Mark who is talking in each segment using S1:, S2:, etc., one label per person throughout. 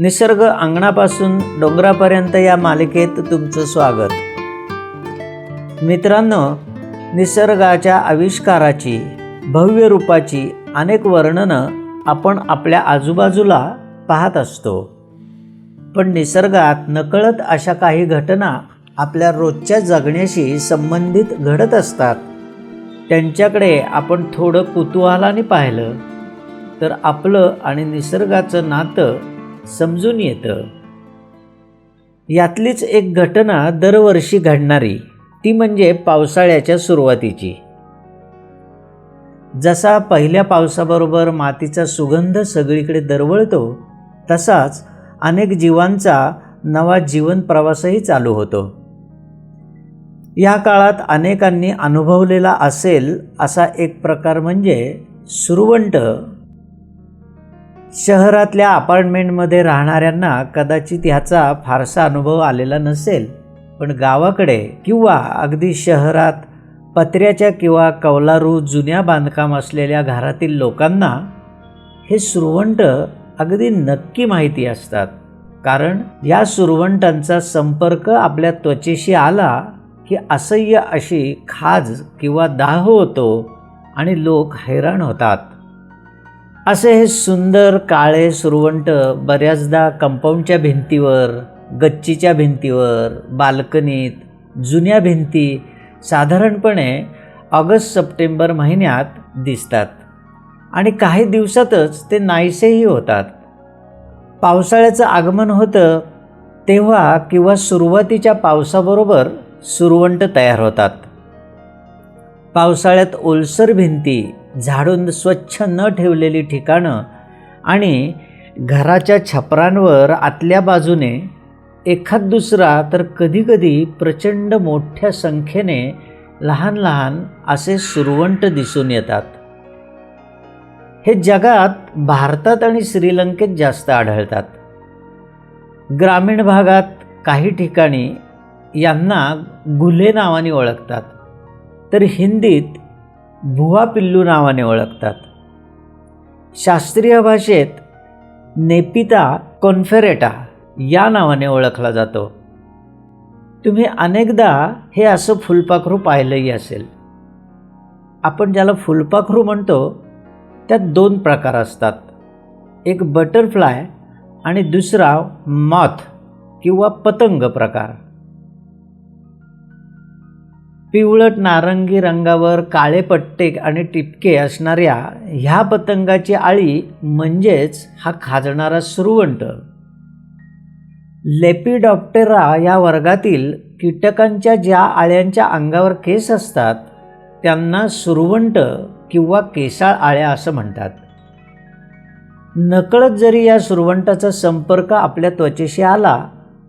S1: निसर्ग अंगणापासून डोंगरापर्यंत या मालिकेत तुमचं स्वागत. मित्रांनो निसर्गाच्या आविष्काराची भव्य रूपाची अनेक वर्णनं आपण आपल्या आजूबाजूला पाहत असतो. पण निसर्गात नकळत अशा काही घटना आपल्या रोजच्या जगण्याशी संबंधित घडत असतात. त्यांच्याकडे आपण थोडं कुतूहलाने पाहिलं तर आपलं आणि निसर्गाचं नातं समजून येतं. यातलीच एक घटना दरवर्षी घडणारी ती म्हणजे पावसाळ्याच्या सुरुवातीची. जसा पहिल्या पावसाबरोबर मातीचा सुगंध सगळीकडे दरवळतो तसाच अनेक जीवांचा नवा जीवन प्रवासही चालू होतो. या काळात अनेकांनी अनुभवलेला असेल असा एक प्रकार म्हणजे सुरवंट शहरातल्या अपार्टमेंटमध्ये राहणाऱ्यांना कदाचित ह्याचा फारसा अनुभव आलेला नसेल पण गावाकडे किंवा अगदी शहरात पत्र्याच्या किंवा कौलारू जुन्या बांधकाम असलेल्या घरातील लोकांना हे सुरवंट अगदी नक्की माहिती असतात. कारण या सुरवंटांचा संपर्क आपल्या त्वचेशी आला की असह्य अशी खाज किंवा दाह होतो आणि लोक हैराण होतात. असे हे सुंदर काळे सुरवंट बऱ्याचदा कंपाऊंडच्या भिंतीवर गच्चीच्या भिंतीवर बाल्कनीत जुन्या भिंती साधारणपणे ऑगस्ट सप्टेंबर महिन्यात दिसतात. आणि काही दिवसातच ते नाहीसेही होतात. पावसाळ्याचं आगमन होतं तेव्हा किंवा सुरुवातीच्या पावसाबरोबर सुरवंट तयार होतात. पावसाळ्यात ओलसर भिंती झाडून स्वच्छ न ठेवलेली ठिकाणं आणि घराच्या छपरांवर आतल्या बाजूने एखाद दुसरा तर कधीकधी प्रचंड मोठ्या संख्येने लहान लहान असे सुरवंट दिसून येतात. हे जगात भारतात आणि श्रीलंकेत जास्त आढळतात. ग्रामीण भागात काही ठिकाणी यांना गुल्हे नावाने ओळखतात. तर हिंदीत भुवा पिल्लू नावाने ओळखतात. शास्त्रीय भाषेत नेपिता कॉन्फेरेटा या नावाने ओळखला जातो. तुम्ही अनेकदा हे असं फुलपाखरू पाहिलंही असेल. आपण ज्याला फुलपाखरू म्हणतो त्यात दोन प्रकार असतात. एक बटरफ्लाय आणि दुसरा मॉथ किंवा पतंग प्रकार. पिवळट नारंगी रंगावर काळे पट्टे आणि टिपके असणाऱ्या ह्या पतंगाची आळी म्हणजेच हा खाजणारा सुरवंट. लेपिडॉप्टेरा या वर्गातील कीटकांच्या ज्या आळ्यांच्या अंगावर केस असतात त्यांना सुरवंट किंवा केसाळ आळ्या असं म्हणतात. नकळत जरी या सुरवंटाचा संपर्क आपल्या त्वचेशी आला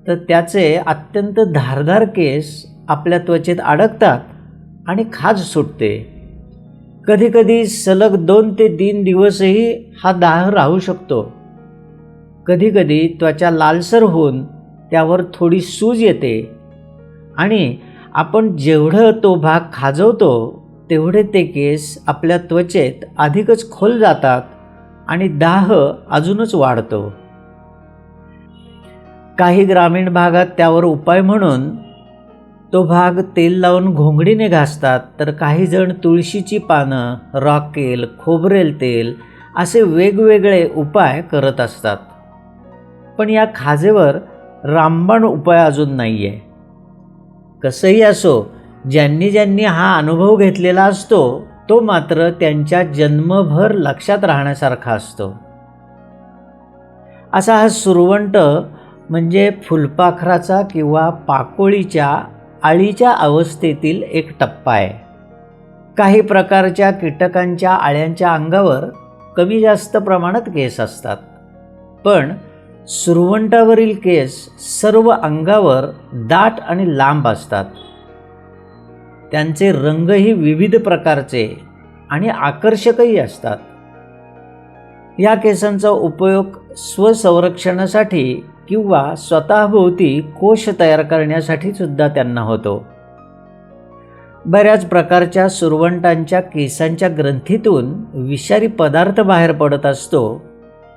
S1: तर त्याचे अत्यंत धारधार केस आपल्या त्वचेत अडकतात आणि खाज सुटते. कधीकधी सलग दोन ते तीन दिवसही हा दाह राहू शकतो. कधीकधी त्वचा लालसर होऊन त्यावर थोडी सूज येते आणि आपण जेवढं तो भाग खाजवतो तेवढे ते केस आपल्या त्वचेत अधिकच खोल जातात आणि दाह अजूनच वाढतो. काही ग्रामीण भागात त्यावर उपाय म्हणून तो भाग तेल लावून घोंगडीने घासतात तर काही जण तुळशीची पानं रॉकेल खोबरेल तेल असे वेगवेगळे उपाय करत असतात. पण या खाजेवर रामबाण उपाय अजून नाही आहे कसंही असो ज्यांनी ज्यांनी हा अनुभव घेतलेला असतो तो मात्र त्यांच्या जन्मभर लक्षात राहण्यासारखा असतो. असा हा सुरवंट म्हणजे फुलपाखराचा किंवा पाकोळीच्या आळीच्या अवस्थेतील एक टप्पा आहे. काही प्रकारच्या कीटकांच्या आळ्यांच्या अंगावर कमी जास्त प्रमाणात केस असतात. पण सुरवंटावरील केस सर्व अंगावर दाट आणि लांब असतात. त्यांचे रंगही विविध प्रकारचे आणि आकर्षकही असतात. या केसांचा उपयोग स्वसंरक्षणासाठी किंवा स्वतःभोवती कोश तयार करण्यासाठी सुद्धा त्यांना होतो. बऱ्याच प्रकारच्या सुरवंटांच्या केसांच्या ग्रंथीतून विषारी पदार्थ बाहेर पडत असतो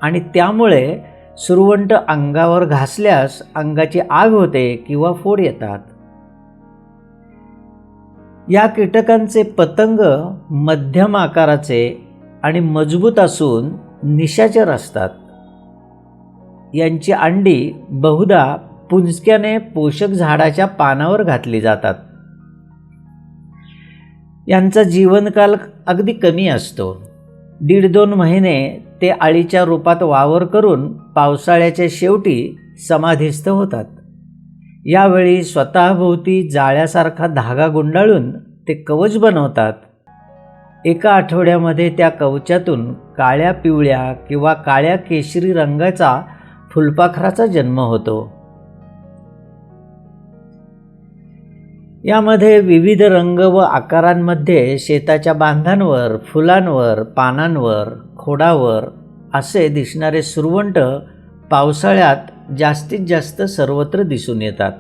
S1: आणि त्यामुळे सुरवंट अंगावर घासल्यास अंगाची आग होते किंवा फोड येतात. या कीटकांचे पतंग मध्यम आकाराचे आणि मजबूत असून निशाचर असतात. यांची अंडी बहुधा पुंजक्याने पोषक झाडाच्या पानावर घातली जातात. यांचा जीवनकाल अगदी कमी असतो. दीड दोन महिने ते आळीच्या रूपात वावर करून पावसाळ्याच्या शेवटी समाधीस्थ होतात. यावेळी स्वतःभोवती जाळ्यासारखा धागा गुंडाळून ते कवच बनवतात. एका आठवड्यामध्ये त्या कवचातून काळ्या पिवळ्या किंवा काळ्या केशरी रंगाचा फुलपाखराचा जन्म होतो. यामध्ये विविध रंग व आकारांमध्ये शेताच्या बांधांवर फुलांवर पानांवर खोडावर असे दिसणारे सुरवंट पावसाळ्यात जास्तीत जास्त सर्वत्र दिसून येतात.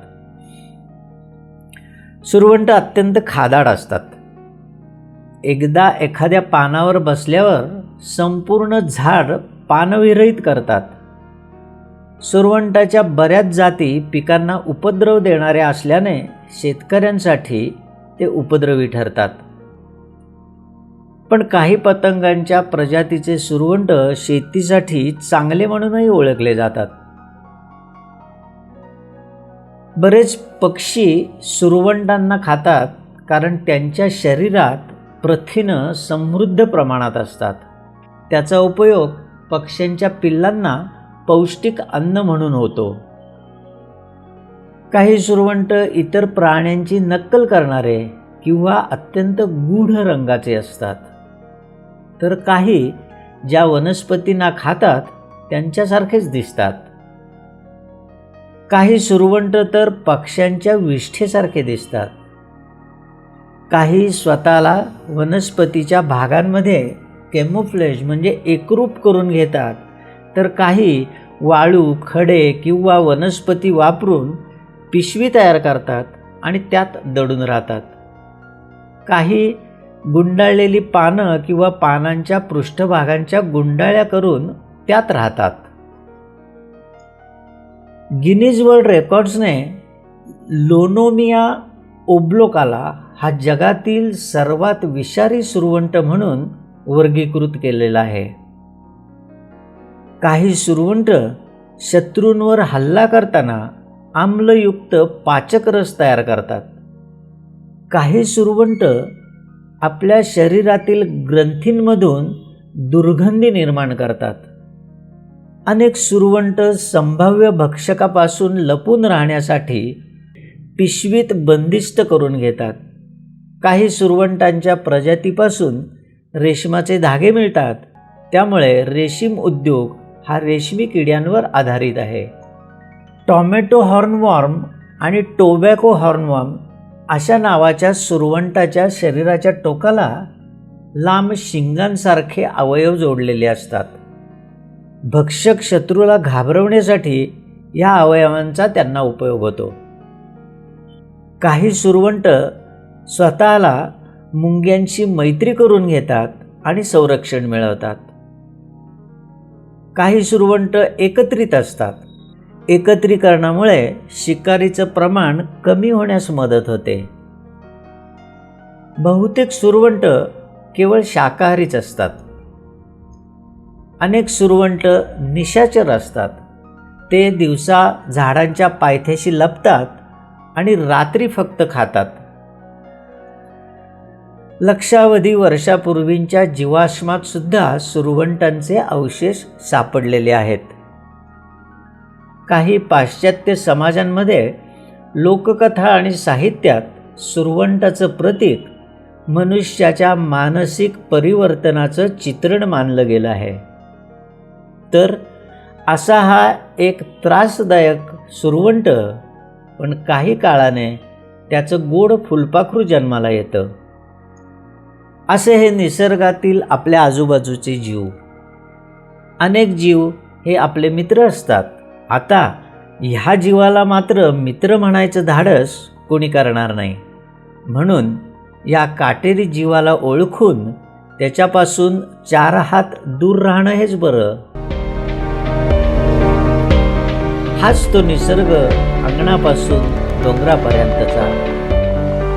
S1: सुरवंट अत्यंत खादाड असतात. एकदा एखाद्या पानावर बसल्यावर संपूर्ण झाड पानविरहित करतात. सुरवंटाच्या बऱ्याच जाती पिकांना उपद्रव देणाऱ्या असल्याने शेतकऱ्यांसाठी ते उपद्रवी ठरतात. पण काही पतंगांच्या प्रजातीचे सुरवंट शेतीसाठी चांगले म्हणूनही ओळखले जातात. बरेच पक्षी सुरवंटांना खातात कारण त्यांच्या शरीरात प्रथिनं समृद्ध प्रमाणात असतात. त्याचा उपयोग पक्ष्यांच्या पिल्लांना पौष्टिक अन्न म्हणून होतो. काही सुरवंट इतर प्राण्यांची नक्कल करणारे किंवा अत्यंत गूढ रंगाचे असतात. तर काही ज्या वनस्पतींना खातात त्यांच्यासारखेच दिसतात. काही सुरवंट तर पक्ष्यांच्या विष्ठेसारखे दिसतात. काही स्वतःला वनस्पतीच्या भागांमध्ये केमोफ्लेज म्हणजे एकरूप करून घेतात. तर काही वाळू खडे किंवा वनस्पती वापरून पिशवी तयार करतात आणि त्यात दडून राहतात. काही गुंडाळलेली पानं किंवा पानांच्या पृष्ठभागांच्या गुंडाळ्या करून त्यात राहतात. गिनीज वर्ल्ड रेकॉर्ड्सने लोनोमिया ओब्लोकाला हा जगातील सर्वात विषारी सुरवंट म्हणून वर्गीकृत केलेला आहे. काही सुरवंट शत्रूंवर हल्ला करताना आम्लयुक्त पाचक रस तयार करतात. काही सुरवंट आपल्या शरीरातील ग्रंथींमधून दुर्गंधी निर्माण करतात. अनेक सुरवंट संभाव्य भक्षकापासून लपून राहण्यासाठी पिशवीत बंदिस्त करून घेतात. काही सुरवंटांच्या प्रजातीपासून रेशमाचे धागे मिळतात. त्यामुळे रेशीम उद्योग हा रेशमी किड्यांवर आधारित आहे. टॉमॅटो हॉर्नवॉर्म आणि टोबॅको हॉर्नवॉर्म अशा नावाच्या सुरवंटाच्या शरीराच्या टोकाला लांब शिंगांसारखे अवयव जोडलेले असतात. भक्षक शत्रूला घाबरवण्यासाठी या अवयवांचा त्यांना उपयोग होतो. काही सुरवंट स्वतःला मुंग्यांशी मैत्री करून घेतात आणि संरक्षण मिळवतात. काही सुरवंट एकत्रित असतात. एकत्रीकरणामुळे शिकारीचं प्रमाण कमी होण्यास मदत होते. बहुतेक सुरवंट केवळ शाकाहारीच असतात. अनेक सुरवंट निशाचर असतात. ते दिवसा झाडांच्या पायथ्याशी लपतात आणि रात्री फक्त खातात. लक्षावधी वर्षापूर्वींच्या जीवाश्मात सुद्धा सुरवंटांचे अवशेष सापडलेले आहेत. काही पाश्चात्य समाजांमध्ये लोककथा आणि साहित्यात सुरवंटाचं प्रतीक मनुष्याच्या मानसिक परिवर्तनाचं चित्रण मानलं गेलं आहे. तर असा हा एक त्रासदायक सुरवंट पण काही काळाने त्याचं गोड फुलपाखरू जन्माला येतं. असे हे निसर्गातील आपल्या आजूबाजूचे जीव. अनेक जीव हे आपले मित्र असतात. आता ह्या जीवाला मात्र मित्र म्हणायचं धाडस कोणी करणार नाही. म्हणून या काटेरी जीवाला ओळखून त्याच्यापासून चार हात दूर राहणं हेच बरं. हाच तो निसर्ग अंगणापासून डोंगरापर्यंतचा.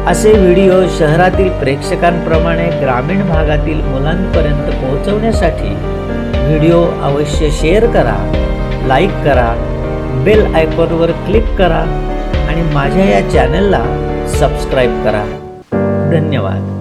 S1: असे व्हिडिओ शहरातील प्रेक्षकांप्रमाणे ग्रामीण भागातील मुलांपर्यंत पोहोचवण्यासाठी व्हिडिओ अवश्य शेअर करा लाईक करा बेल आयकॉनवर क्लिक करा आणि माझ्या या चॅनलला सबस्क्राईब करा. धन्यवाद.